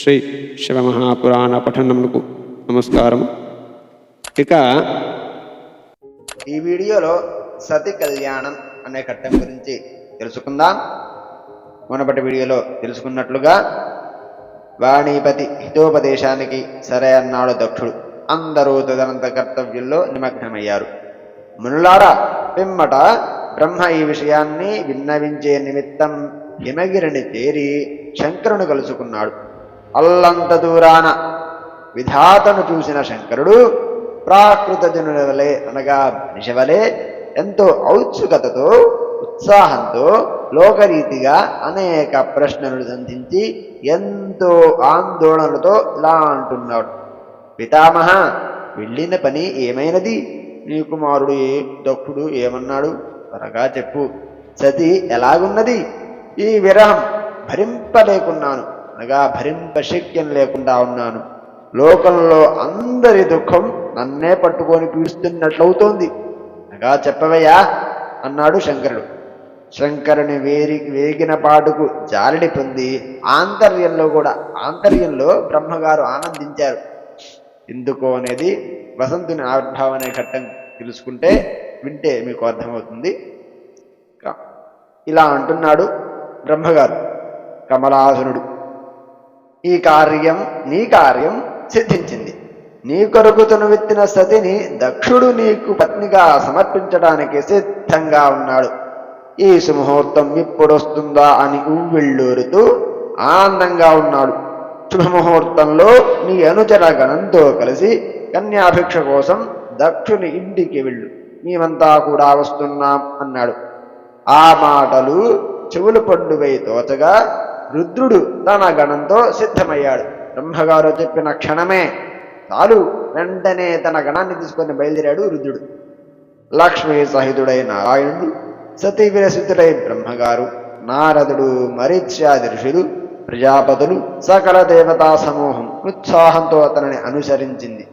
శ్రీ శివమహాపురాణ పఠనములకు నమస్కారం. ఇక ఈ వీడియోలో సతి కళ్యాణం అనే ఘట్టం గురించి తెలుసుకుందాం. మునపటి వీడియోలో తెలుసుకున్నట్లుగా వాణీపతి హితోపదేశానికి సరే అన్నాడు దక్షుడు. అందరూ తదనంత కర్తవ్యంలో నిమగ్నమయ్యారు. మునులారా పిమ్మట బ్రహ్మ ఈ విషయాన్ని విన్నవించే నిమిత్తం హిమగిరిని చేరి శంకరుని కలుసుకున్నాడు. అల్లంత దూరాన విధాతను చూసిన శంకరుడు ప్రాకృత జనుల వలె అనగా మనిషి వలె ఎంతో ఔత్సుకతతో ఉత్సాహంతో లోకరీతిగా అనేక ప్రశ్నలు సంధించి ఎంతో ఆందోళనలతో ఇలా అంటున్నాడు. పితామహ వెళ్ళిన పని ఏమైనది? నీ కుమారుడు ఏ దక్కుడు ఏమన్నాడు? త్వరగా చెప్పు. సతి ఎలాగున్నది? ఈ విరహం భరింపలేకున్నాను. అనగా భరింపశక్యం లేకుండా ఉన్నాను. లోకంలో అందరి దుఃఖం నన్నే పట్టుకొని పీడుస్తున్నట్లవుతోంది అనగా చెప్పవయ్యా అన్నాడు శంకరుడు. శంకరుని వేరి వేగిన పాటుకు జాలిడి పొంది ఆంతర్యంలో కూడా ఆంతర్యంలో బ్రహ్మగారు ఆనందించారు. ఎందుకో అనేది వసంతుని ఆవిర్భావం అనే ఘట్టం తెలుసుకుంటే వింటే మీకు అర్థమవుతుంది. ఇలా అంటున్నాడు బ్రహ్మగారు కమలాసునుడు. ఈ కార్యం నీ కార్యం సిద్ధించింది. నీ కొరకు విత్తిన సతిని దక్షుడు నీకు పత్నిగా సమర్పించడానికి సిద్ధంగా ఉన్నాడు. ఈ సుముహూర్తం ఇప్పుడొస్తుందా అని ఉవ్విళ్ళూరుతూ ఆనందంగా ఉన్నాడు. శుభముహూర్తంలో నీ అనుచర గణంతో కలిసి కన్యాభిక్ష కోసం దక్షుని ఇంటికి వెళ్ళు. మేమంతా కూడా వస్తున్నాం అన్నాడు. ఆ మాటలు చెవులు పండువై తోచగా రుద్రుడు తన గణంతో సిద్ధమయ్యాడు. బ్రహ్మగారు చెప్పిన క్షణమే చాలు. వెంటనే తన గణాన్ని తీసుకొని బయలుదేరాడు రుద్రుడు. లక్ష్మీ సహితుడై నారాయణుడు సతీ విరసితుడై బ్రహ్మగారు నారదుడు మరీత్యాది ఋషులు ప్రజాపతులు సకల దేవతా సమూహం ఉత్సాహంతో అతనిని అనుసరించింది.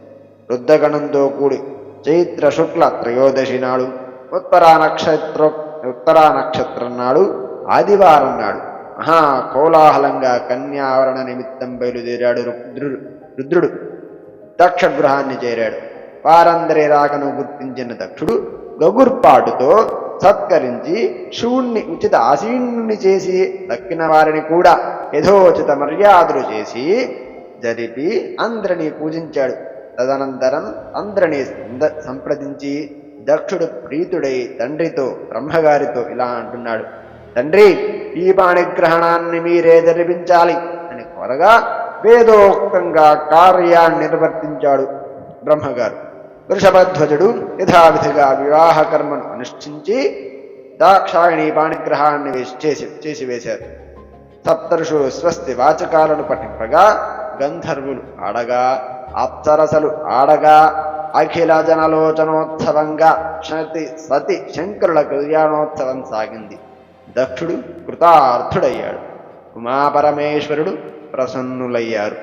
రుద్రగణంతో కూడి చైత్ర శుక్ల త్రయోదశి నాడు ఉత్తరా నక్షత్ర ఉత్తరా నక్షత్రం నాడు ఆదివారం నాడు కోలాహలంగా కన్యావరణ నిమిత్తం బయలుదేరాడు రుద్రుడు రుద్రుడు. దక్ష గృహాన్ని చేరాడు. వారందరి రాకను గుర్తించిన దక్షుడు గగుర్పాటుతో సత్కరించి శివుణ్ణి ఉచిత ఆసీనుని చేసి దక్కిన వారిని కూడా యథోచిత మర్యాదలు చేసి జరిపి అందరినీ పూజించాడు. తదనంతరం అందరినీ సంప్రదించి దక్షుడు ప్రీతుడై తండ్రితో బ్రహ్మగారితో ఇలా అంటున్నాడు. తండ్రి ఈ పాణిగ్రహణాన్ని మీరే జరిపించాలి అని కోరగా వేదోక్తంగా కార్యాన్ని నిర్వర్తించాడు బ్రహ్మగారు. వృషభధ్వజుడు యథావిధిగా వివాహ కర్మను అనుష్ఠించి దాక్షాయణి పాణిగ్రహాన్ని వేసి చేసి చేసివేశారు సప్తరుషులు స్వస్తి వాచకాలను పఠింపగా గంధర్వులు ఆడగా అప్సరసలు ఆడగా అఖిల జనలోచనోత్సవంగా సతి సతి శంకరుల కళ్యాణోత్సవం సాగింది. దక్షుడు కృతార్థుడయ్యాడు. ఉమాపరమేశ్వరుడు ప్రసన్నులయ్యారు.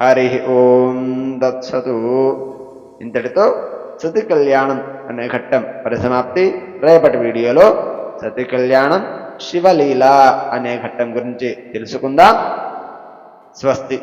హరి ఓం దత్సతు. ఇంతటితో సతి కళ్యాణం అనే ఘట్టం పరిసమాప్తి. రేపటి వీడియోలో సతి కళ్యాణం శివలీల అనే ఘట్టం గురించి తెలుసుకుందాం. స్వస్తి.